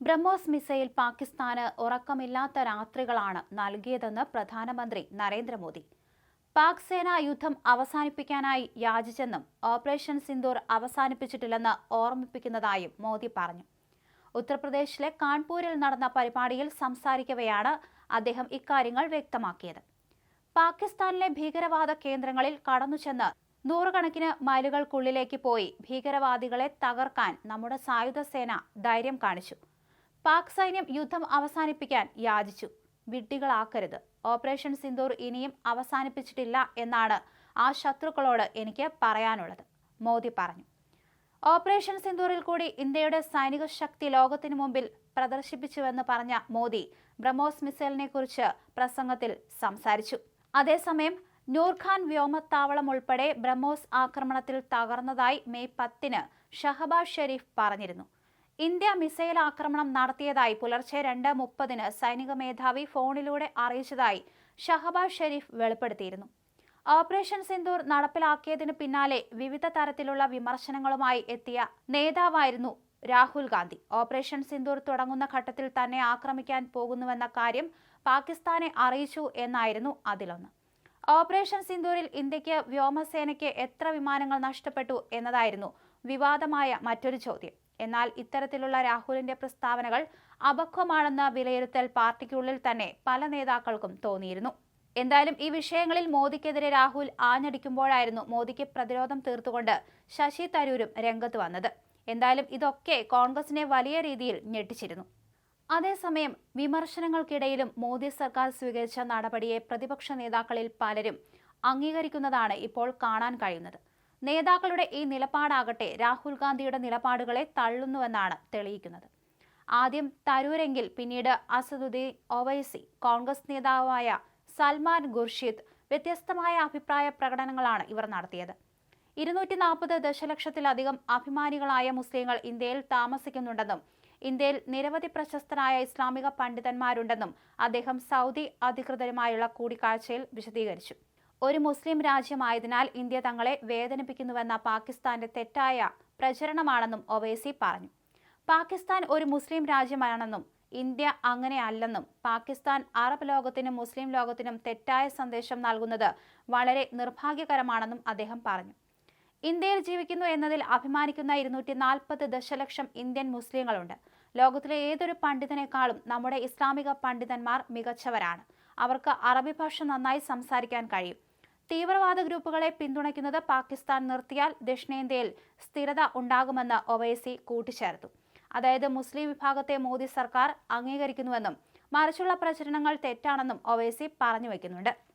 BrahMos missile പാകിസ്ഥാന് ഉറക്കമില്ലാത്ത രാത്രികളാണ് നൽകിയതെന്ന് പ്രധാനമന്ത്രി നരേന്ദ്രമോദി. പാക് സേന യുദ്ധം അവസാനിപ്പിക്കാനായി യാചിച്ചെന്നും ഓപ്പറേഷൻ സിന്ദൂർ അവസാനിപ്പിച്ചിട്ടില്ലെന്ന് ഓർമ്മിപ്പിക്കുന്നതായും മോദി പറഞ്ഞു. ഉത്തർപ്രദേശിലെ കാൺപൂരിൽ നടന്ന പരിപാടിയിൽ സംസാരിക്കവെയാണ് അദ്ദേഹം ഇക്കാര്യങ്ങൾ വ്യക്തമാക്കിയത്. പാകിസ്ഥാനിലെ ഭീകരവാദ കേന്ദ്രങ്ങളിൽ കടന്നുചെന്ന് നൂറുകണക്കിന് മൈലുകൾക്കുള്ളിലേക്ക് പോയി ഭീകരവാദികളെ തകർക്കാൻ നമ്മുടെ സായുധ സേന ധൈര്യം കാണിച്ചു. പാക് സൈന്യം യുദ്ധം അവസാനിപ്പിക്കാൻ യാചിച്ചു. വിഡ്ഢികളാക്കരുത്. ഓപ്പറേഷൻ സിന്ദൂർ ഇനിയും അവസാനിപ്പിച്ചിട്ടില്ല എന്നാണ് ആ ശത്രുക്കളോട് എനിക്ക് പറയാനുള്ളത്. മോദി പറഞ്ഞു. ഓപ്പറേഷൻ സിന്ദൂറിൽ കൂടി ഇന്ത്യയുടെ സൈനിക ശക്തി ലോകത്തിന് മുമ്പിൽ പ്രദർശിപ്പിച്ചുവെന്ന് പറഞ്ഞ മോദി ബ്രഹ്മോസ് മിസൈലിനെ കുറിച്ച് പ്രസംഗത്തിൽ സംസാരിച്ചു. അതേസമയം നൂർഖാൻ വ്യോമത്താവളം ഉൾപ്പെടെ ബ്രഹ്മോസ് ആക്രമണത്തിൽ തകർന്നതായി മെയ് പത്തിന് ഷഹബാസ് ഷെരീഫ് പറഞ്ഞിരുന്നു. ഇന്ത്യ മിസൈൽ ആക്രമണം നടത്തിയതായി പുലർച്ചെ രണ്ട് മുപ്പതിന് സൈനിക മേധാവി ഫോണിലൂടെ അറിയിച്ചതായി ഷഹബാസ് ഷെരീഫ് വെളിപ്പെടുത്തിയിരുന്നു. ഓപ്പറേഷൻ സിന്ദൂർ നടപ്പിലാക്കിയതിന് പിന്നാലെ വിവിധ തരത്തിലുള്ള വിമർശനങ്ങളുമായി എത്തിയ നേതാവായിരുന്നു രാഹുൽ ഗാന്ധി. ഓപ്പറേഷൻ സിന്ദൂർ തുടങ്ങുന്ന ഘട്ടത്തിൽ തന്നെ ആക്രമിക്കാൻ പോകുന്നുവെന്ന കാര്യം പാകിസ്ഥാനെ അറിയിച്ചു എന്നായിരുന്നു അതിലൊന്ന്. ഓപ്പറേഷൻ സിന്ദൂരിൽ ഇന്ത്യയ്ക്ക് വ്യോമസേനയ്ക്ക് എത്ര വിമാനങ്ങൾ നഷ്ടപ്പെട്ടു എന്നതായിരുന്നു വിവാദമായ മറ്റൊരു ചോദ്യം. എന്നാൽ ഇത്തരത്തിലുള്ള രാഹുലിന്റെ പ്രസ്താവനകൾ അപക്വമാണെന്ന വിലയിരുത്തൽ പാർട്ടിക്കുള്ളിൽ തന്നെ പല നേതാക്കൾക്കും തോന്നിയിരുന്നു. എന്തായാലും ഈ വിഷയങ്ങളിൽ മോദിക്കെതിരെ രാഹുൽ ആഞ്ഞടിക്കുമ്പോഴായിരുന്നു മോദിക്ക് പ്രതിരോധം തീർത്തുകൊണ്ട് ശശി തരൂരും രംഗത്ത് വന്നത്. എന്തായാലും ഇതൊക്കെ കോൺഗ്രസിനെ വലിയ രീതിയിൽ ഞെട്ടിച്ചിരുന്നു. അതേസമയം വിമർശനങ്ങൾക്കിടയിലും മോദി സർക്കാർ സ്വീകരിച്ച നടപടിയെ പ്രതിപക്ഷ നേതാക്കളിൽ പലരും അംഗീകരിക്കുന്നതാണ് ഇപ്പോൾ കാണാൻ കഴിയുന്നത്. നേതാക്കളുടെ ഈ നിലപാടാകട്ടെ രാഹുൽ ഗാന്ധിയുടെ നിലപാടുകളെ തള്ളുന്നുവെന്നാണ് തെളിയിക്കുന്നത്. ആദ്യം തരൂരെങ്കിൽ പിന്നീട് അസദുദ്ദീൻ ഒവൈസി കോൺഗ്രസ് നേതാവായ സൽമാൻ ഖുർഷിദ് വ്യത്യസ്തമായ അഭിപ്രായ പ്രകടനങ്ങളാണ് ഇവർ നടത്തിയത്. ഇരുന്നൂറ്റി നാൽപ്പത് ദശലക്ഷത്തിലധികം അഭിമാനികളായ മുസ്ലിങ്ങൾ ഇന്ത്യയിൽ താമസിക്കുന്നുണ്ടെന്നും ഇന്ത്യയിൽ നിരവധി പ്രശസ്തരായ ഇസ്ലാമിക പണ്ഡിതന്മാരുണ്ടെന്നും അദ്ദേഹം സൗദി അധികൃതരുമായുള്ള കൂടിക്കാഴ്ചയിൽ വിശദീകരിച്ചു. ഒരു മുസ്ലിം രാജ്യമായതിനാൽ ഇന്ത്യ തങ്ങളെ വേദനിപ്പിക്കുന്നുവെന്ന പാകിസ്ഥാന്റെ തെറ്റായ പ്രചരണമാണെന്നും ഒവൈസി പറഞ്ഞു. പാകിസ്ഥാൻ ഒരു മുസ്ലിം രാജ്യമാണെന്നും ഇന്ത്യ അങ്ങനെയല്ലെന്നും പാകിസ്ഥാൻ അറബ് ലോകത്തിനും മുസ്ലിം ലോകത്തിനും തെറ്റായ സന്ദേശം നൽകുന്നത് വളരെ നിർഭാഗ്യകരമാണെന്നും അദ്ദേഹം പറഞ്ഞു. ഇന്ത്യയിൽ ജീവിക്കുന്നു എന്നതിൽ അഭിമാനിക്കുന്ന ഇരുന്നൂറ്റി നാൽപ്പത് ദശലക്ഷം ഇന്ത്യൻ മുസ്ലിങ്ങളുണ്ട്. ലോകത്തിലെ ഏതൊരു പണ്ഡിതനേക്കാളും നമ്മുടെ ഇസ്ലാമിക പണ്ഡിതന്മാർ മികച്ചവരാണ്. അവർക്ക് അറബി ഭാഷ നന്നായി സംസാരിക്കാൻ കഴിയും. തീവ്രവാദ ഗ്രൂപ്പുകളെ പിന്തുണയ്ക്കുന്നത് പാകിസ്ഥാൻ നിർത്തിയാൽ ദക്ഷിണേന്ത്യയിൽ സ്ഥിരത ഉണ്ടാകുമെന്ന് ഒവൈസി കൂട്ടിച്ചേർത്തു. അതായത് മുസ്ലിം വിഭാഗത്തെ മോദി സർക്കാർ അംഗീകരിക്കുന്നുവെന്നും മറിച്ചുള്ള പ്രചരണങ്ങൾ തെറ്റാണെന്നും ഒവൈസി പറഞ്ഞു വയ്ക്കുന്നുണ്ട്